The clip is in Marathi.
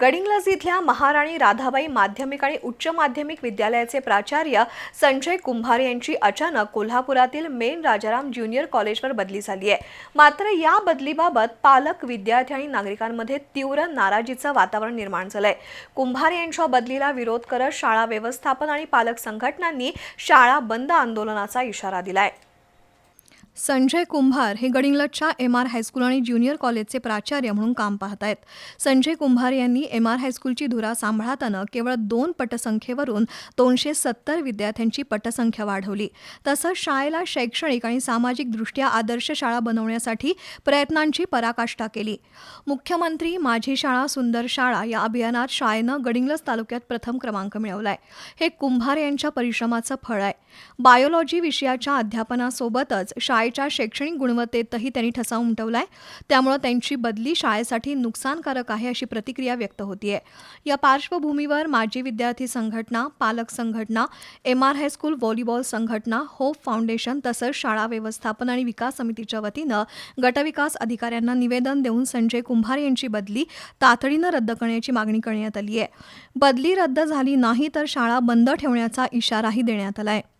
गडिंग्लज इथल्या महाराणी राधाबाई माध्यमिक आणि उच्च माध्यमिक विद्यालयाचे प्राचार्य संजय कुंभार यांची अचानक कोल्हापुरातील मेन राजाराम ज्युनियर कॉलेजवर बदली झाली आहे. मात्र या बदलीबाबत पालक विद्यार्थी आणि नागरिकांमध्ये तीव्र नाराजीचं वातावरण निर्माण झालंय. कुंभार यांच्या बदलीला विरोध करत शाळा व्यवस्थापन आणि पालक संघटनांनी शाळा बंद आंदोलनाचा इशारा दिलाय. संजय कुंभार हे गडिंग्लजच्या एम आर हायस्कूल आणि ज्युनियर कॉलेजचे प्राचार्य म्हणून काम पाहत आहेत संजय कुंभार यांनी एम आर हायस्कूलची धुरा सांभाळताना केवळ दोन पटसंख्येवरून दोनशे सत्तर विद्यार्थ्यांची पटसंख्या वाढवली. तसंच शाळेला शैक्षणिक आणि सामाजिकदृष्ट्या आदर्श शाळा बनवण्यासाठी प्रयत्नांची पराकाष्ठा केली. मुख्यमंत्री माझी शाळा सुंदर शाळा या अभियानात शाळेनं गडिंग्लज तालुक्यात प्रथम क्रमांक मिळवलाय. हे कुंभार यांच्या परिश्रमाचं फळ आहे. बायोलॉजी विषयाच्या अध्यापनासोबतच शाळे शाळेच्या शैक्षणिक गुणवत्तेतही त्यांनी ठसा उमटवलाय. त्यामुळे त्यांची बदली शाळेसाठी नुकसानकारक आहे अशी प्रतिक्रिया व्यक्त होतीये. या पार्श्वभूमीवर माजी विद्यार्थी संघटना पालक संघटना M R high school volleyball संघटना होप फाउंडेशन तसंच शाळा व्यवस्थापन आणि विकास समितीच्या वतीनं गटविकास अधिकाऱ्यांना निवेदन देऊन संजय कुंभार यांची बदली तातडीनं रद्द करण्याची मागणी करण्यात आली आहे बदली रद्द झाली नाही तर शाळा बंद ठेवण्याचा इशाराही देण्यात आला आहे